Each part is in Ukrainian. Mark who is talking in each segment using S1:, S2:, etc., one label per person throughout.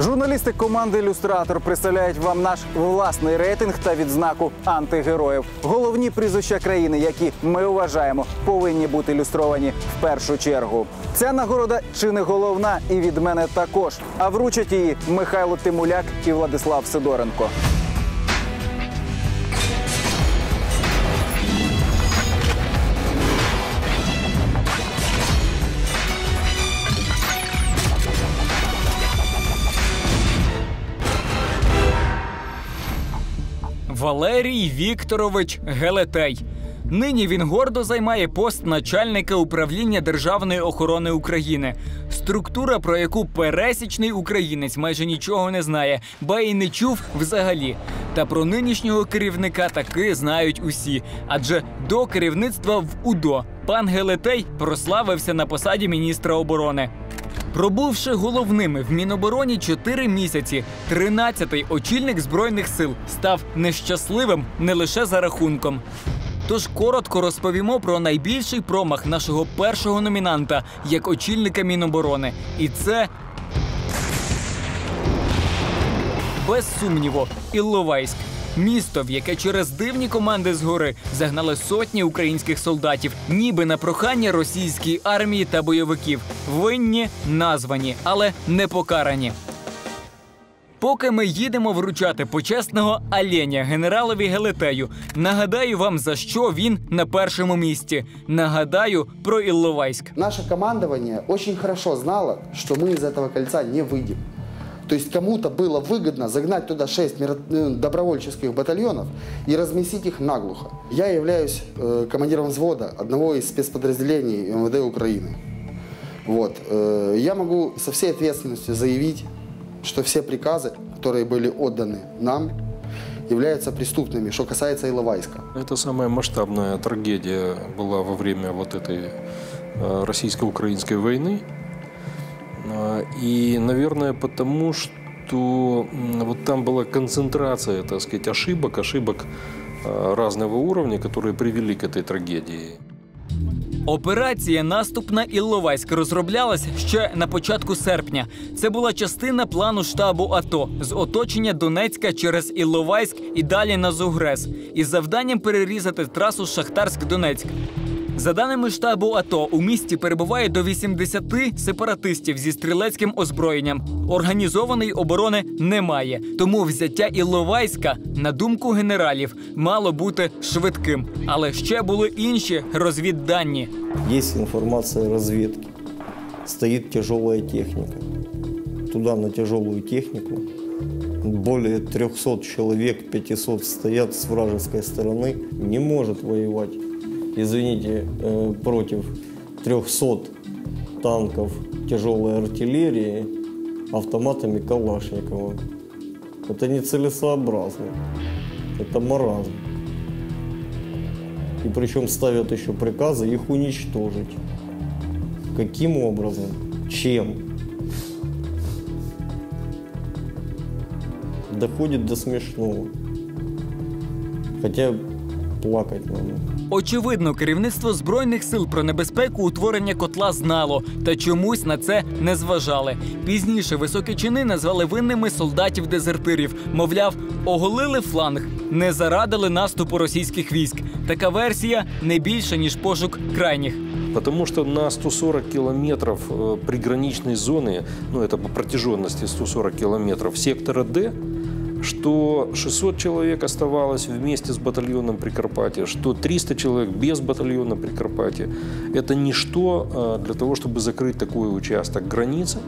S1: Журналісти команди Ілюстратор представляють вам наш власний рейтинг та відзнаку антигероїв. Головні прізвища країни, які ми вважаємо, повинні бути ілюстровані в першу чергу. Ця нагорода чи не головна, і від мене також. А вручать її Михайло Тимуляк і Владислав Сидоренко.
S2: Валерій Вікторович Гелетей. Нині він гордо займає пост начальника управління державної охорони України. Структура, про яку пересічний українець майже нічого не знає, ба й не чув взагалі. Та про нинішнього керівника таки знають усі. Адже до керівництва в УДО пан Гелетей прославився на посаді міністра оборони. Пробувши головними в Мінобороні 4 місяці, 13-й очільник збройних сил став нещасливим не лише за рахунком. Тож коротко розповімо про найбільший промах нашого першого номінанта як очільника Міноборони. І це без сумніву Ілловайськ Місто, в яке через дивні команди згори загнали сотні українських солдатів, ніби на прохання російської армії та бойовиків. Винні, названі, але не покарані. Поки ми їдемо вручати почесного оленя генералові Гелетею, нагадаю вам, за що він на першому місці. Нагадаю про Ілловайськ.
S3: Наше командование очень хорошо знало, что мы из этого кольца не выйдем. То есть кому-то было выгодно загнать туда 6 миро- э, добровольческих батальонов и разместить их наглухо. Я являюсь э, командиром взвода одного из спецподразделений МВД Украины. Вот. э, я могу со всей ответственностью заявить, что все приказы, которые были отданы нам, являются преступными, что касается Иловайска.
S4: Это самая масштабная трагедия была во время вот этой российско-украинской войны. А, И, наверное, потому что м, вот там была концентрация, так сказать, ошибок, ошибок э, разного уровня, которые привели к этой трагедии.
S2: Операція Наступ на Ілловайськ розроблялась ще на початку серпня. Це була частина плану штабу АТО з оточення Донецька через Ілловайськ і далі на Зугрес, із завданням перерізати трасу Шахтарськ-Донецьк. За даними штабу АТО, у місті перебуває до 80 сепаратистів зі стрілецьким озброєнням. Організованої оборони немає. Тому взяття Ілловайська, на думку генералів, мало бути швидким. Але ще були інші розвіддані.
S5: Есть информация разведки. Стоит тяжелая техника. Туда на тяжелую технику более 300 человек, 500 стоят с вражеской стороны. Не может воевать, извините, э, против 300 танков тяжелой артиллерии автоматами Калашникова. Это нецелесообразно. Это маразм. И причем ставят еще приказы их уничтожить. Каким образом? Чем? Доходит до смешного. Хотя плакать надо.
S2: Очевидно, керівництво збройних сил про небезпеку утворення котла знало та чомусь на це не зважали. Пізніше високі чини назвали винними солдатів-дезертирів. Мовляв, оголили фланг, не зарадили наступу російських військ. Така версія не більша ніж пошук крайніх.
S4: Потому что на 140 километров э, приграничной зоны, ну это по протяженности 140 километров сектора Д, что 600 человек оставалось вместе с батальоном Прикарпатия, что 300 человек без батальона Прикарпатия. Это ничто э, для того, чтобы закрыть такой участок границы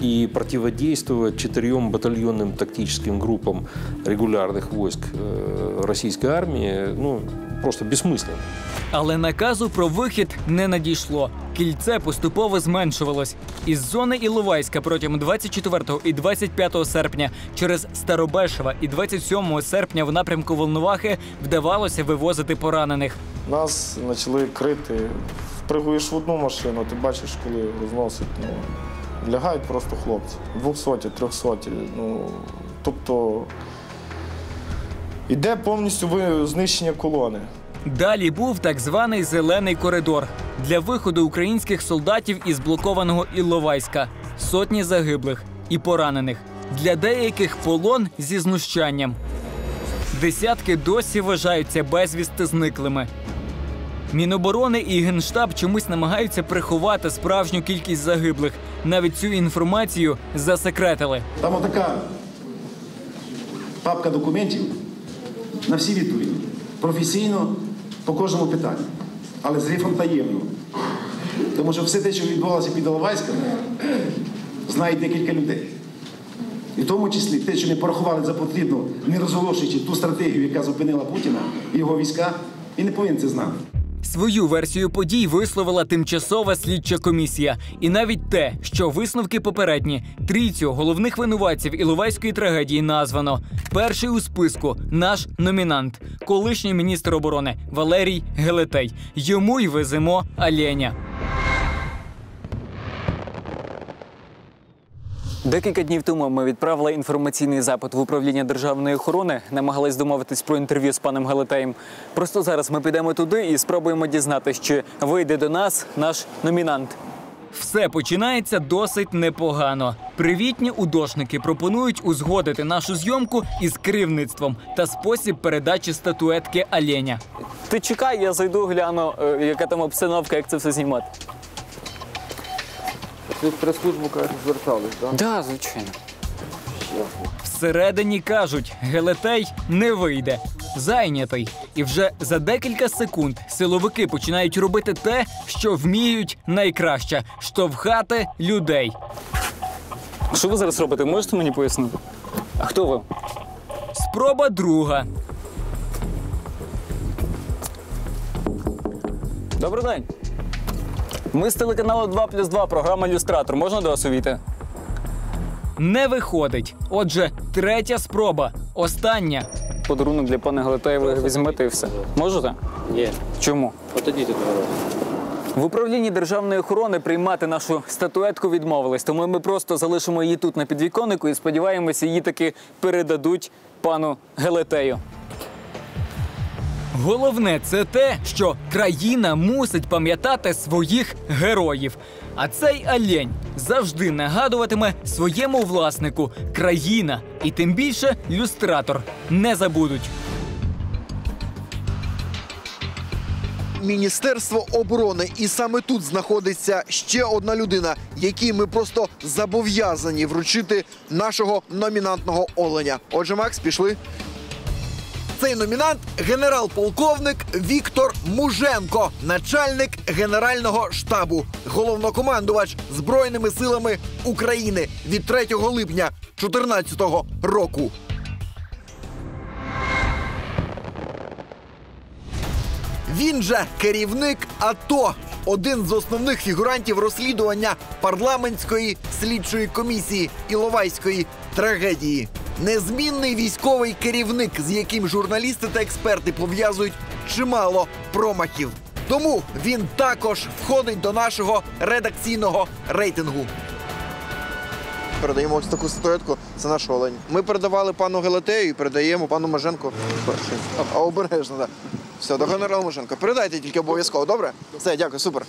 S4: и противодействовать четырем батальонным тактическим группам регулярных войск э, российской армии, ну, просто бессмысленно.
S2: Але наказу про вихід не надійшло. Кільце поступово зменшувалось. Із зони Іловайська протягом 24 і 25 серпня через Старобешева і 27 серпня в напрямку Волновахи вдавалося вивозити поранених.
S6: Нас почали крити. Впригуєш в одну машину, ти бачиш, коли розносить. Ну, лягають просто хлопці. 200, 300. Ну, тобто йде повністю знищення колони.
S2: Далі був так званий зелений коридор для виходу українських солдатів із блокованого Іловайська. Сотні загиблих. і поранених. Для деяких полон зі знущанням. Десятки досі вважаються безвісти зниклими. Міноборони і Генштаб чомусь намагаються приховати справжню кількість загиблих. Навіть цю інформацію засекретили.
S7: Там отака папка документів на всі відповіді. Професійно по кожному питанню, але з ріфом таємно. Тому що все те, що відбувалося під Іловайськом, знають декілька людей. І в тому числі те, що не порахували за потрібно, не розголошуючи ту стратегію, яка зупинила Путіна і його війська, і не повинен це знати.
S2: Свою версію подій висловила тимчасова слідча комісія. І навіть те, що висновки попередні трійцю головних винуватців Іловайської трагедії названо. Перший у списку наш номінант, колишній міністр оборони Валерій Гелетей. Йому й веземо Аленя. Декілька днів тому ми відправили інформаційний запит в управління державної охорони, намагались домовитись про інтерв'ю з паном Галатеєм. Просто зараз ми підемо туди і спробуємо дізнатися, чи вийде до нас наш номінант. Все починається досить непогано. Привітні удошники пропонують узгодити нашу зйомку із керівництвом та спосіб передачі статуетки Аленя. Ти чекай, я зайду, гляну, е, яка там обстановка, як це все знімати.
S3: Ты в пресс-службу, конечно, звертались, да?
S2: Да, звичайно. Всередині кажуть, Гелетей не вийде. Зайнятий. І вже за декілька секунд силовики починають робити те, що вміють найкраще штовхати людей. Що ви зараз робите? Можете мені пояснити? А хто ви? Спроба друга. Добрий день. Ми з телеканалу 2 плюс 2, програма Люстратор. Можна до вас увійти? Не виходить. Отже, третя спроба. Остання. Подарунок для пана Галатея ви візьмете і все. Можете?
S8: Ні,
S2: Чому?
S8: отойдіть від дороги.
S2: В управлінні державної охорони приймати нашу статуетку відмовились, тому ми просто залишимо її тут на підвіконнику і сподіваємося, її таки передадуть пану Гелетею. Головне це те, що країна мусить пам'ятати своїх героїв. А цей олень завжди нагадуватиме своєму власнику країна і тим більше люстратор не забудуть.
S9: Міністерство оборони, і саме тут знаходиться ще одна людина, якій ми просто зобов'язані вручити нашого номінантного оленя. Отже, Макс, пішли. Цей номінант генерал-полковник Віктор Муженко, начальник генерального штабу, головнокомандувач збройними силами України від 3 липня 2014 року. Він же керівник АТО, один з основних фігурантів розслідування парламентської слідчої комісії Іловайської трагедії. Незмінний військовий керівник, з яким журналісти та експерти пов'язують чимало промахів. Тому він також входить до нашого редакційного рейтингу. Передаємо ось таку статуетку. Це наш олень. Ми передавали пану Гелатею і передаємо пану Маженко. А обережно, так. Все, до генерала Маженко. Передайте тільки обов'язково, добре? Все, дякую, супер.